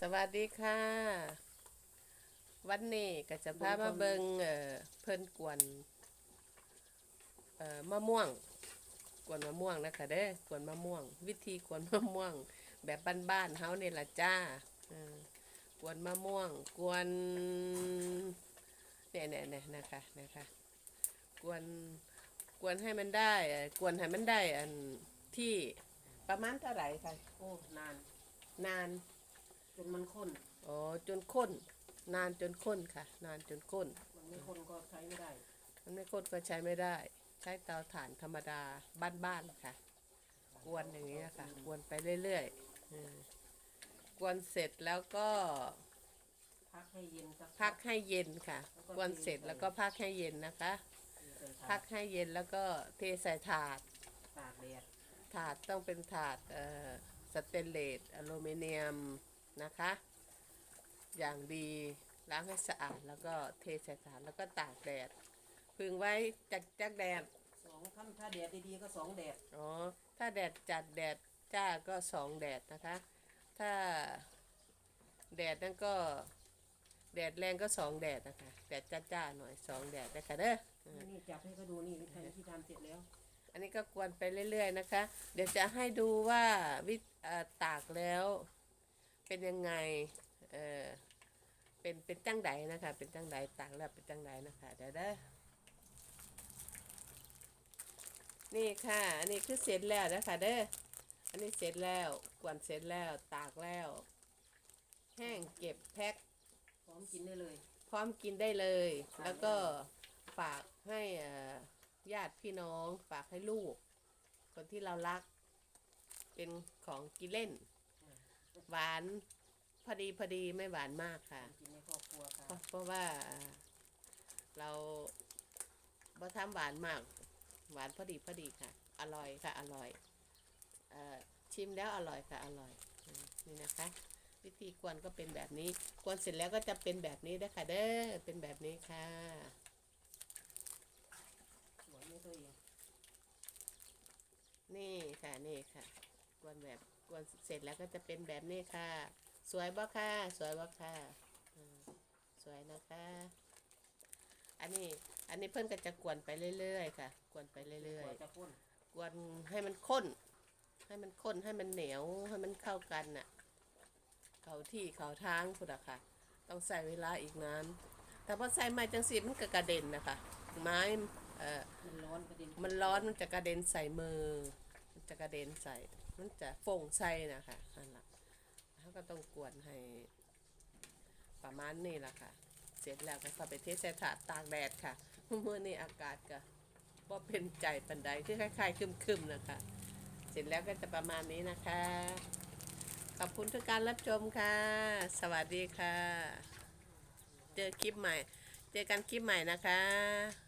สวัสดีค่ะ วันนี้ก็จะพามาเบิงเอ่อเพิ่นกวนเอ่อมะม่วง กวนมะม่วงนะคะเด้อกวนมะม่วง วิธีกวนมะม่วง แบบบ้านๆเฮานี่ล่ะจ้าเออกวนมะม่วง กวนเนี่ยเนี่ยเนี่ยนะคะนะคะกวนกวนให้มันได้เอ่อกวนให้มันได้อันที่ประมาณเท่าไหร่คะโอ้นานนาน จนมันข้น อ๋อ จนข้น นานจนข้นค่ะ นานจนข้น มันไม่ข้นก็ใช้ไม่ได้ มันไม่ข้นก็ใช้ไม่ได้ ใช้เตาถ่านธรรมดาบ้านๆค่ะ กวนอย่างนี้ยค่ะกวนไปเรื่อยๆอืมกวนเสร็จแล้วก็พักให้เย็นสักพักให้เย็นค่ะ กวนเสร็จแล้วก็พักให้เย็นนะคะใส่ถาพัดกให้เย็นแล้วก็เทใส่ถาด ตากแดดถาดต้องเป็นถาดเอ่อสเตนเลสอลูมิเนียม นะคะ อย่างดีล้างให้สะอาดแล้วก็เทใส่ถาดแล้วก็ตากแดดพึงไว้จากจากแดดสองถ้าถ้าแดดดีๆก็สองแดดอ๋อถ้าแดดจัดแดดจ้าก็สองแดดนะคะ ถ้าแดดนั่นก็แดดแรงก็สองแดดนะคะแดดจ้าๆหน่อยสองแดดนะคะเด้อนี่จับให้เขาดูนี่วิธีที่ทำเสร็จแล้ว อันนี้ก็กวนไปเรื่อย ๆ นะคะ เดี๋ยวจะให้ดูว่าวิธีเอ่อตากแล้ว เป็นยังไงเออเป็นเป็นจังไดนะคะ เป็นจังไดตากแล้วเป็นจังไดนะคะเดี๋ยวเด้อนี่ค่ะ อันนี้คือเสร็จแล้วนะคะเด้ออันนี้เสร็จแล้วกวนเสร็จแล้วตากแล้ว แห้งเก็บแพ็คพร้อมกินได้เลย พร้อมกินได้เลยค่ะแล้วก็ฝากให้เอ่อญาติพี่น้อง ฝากให้ลูก คนที่เรารัก เป็นของกินเล่น หวานพอดีพอดีไม่หวานมากค่ะ กินในครอบครัวค่ะเพราะเพราะว่าเราบ่ทำหวานมาก หวานพอดีพอดีค่ะ อร่อยค่ะ อร่อยเออชิมแล้วอร่อยค่ะ อร่อยอืมนี่นะคะ วิธีกวนก็เป็นแบบนี้ กวนเสร็จแล้วก็จะเป็นแบบนี้นะคะเด้อเป็นแบบนี้ค่ะสวยไม่เคยเองนี่ค่ะนี่ค่ะกวนแบบ กวนเสร็จแล้วก็จะเป็นแบบนี้ค่ะ สวยบ่ค่ะ สวยบ่ค่ะอืมสวยนะคะ อันนี้อันนี้เพื่อนก็จะกวนไปเรื่อยๆ ค่ะ กวนไปเรื่กอยว่าจะข้นๆกวนให้มันข้น ให้มันข้นให้มันเหนียวให้มันเข้ากันน่ะ เขาที่เขาทางพุดอะค่ะ ต้องใส่เวลาอีกนานแต่พอใส่ไม้จังสีมันก็กระเด็นนะคะ ไม้เอ่อมันร้อนกระเด็นมันร้อนมันจะกระเด็นใส่มือ มันจะกระเด็นใส่ มันจะฟงใส่นะคะนั่นแหละเขาก็ต้องกวนให้ประมาณนี้แหละค่ะ เสร็จแล้วก็เข้าไปเทใส่ถาดตากแดดค่ะเมื่อนี้อากาศก็ว่าเป็นใจปันใดที่คล้ายๆคึมๆนะคะ เสร็จแล้วก็จะประมาณนี้นะคะ ขอบคุณทุกการรับชมค่ะ สวัสดีค่ะ เจอคลิปใหม่ เจอกันคลิปใหม่นะคะ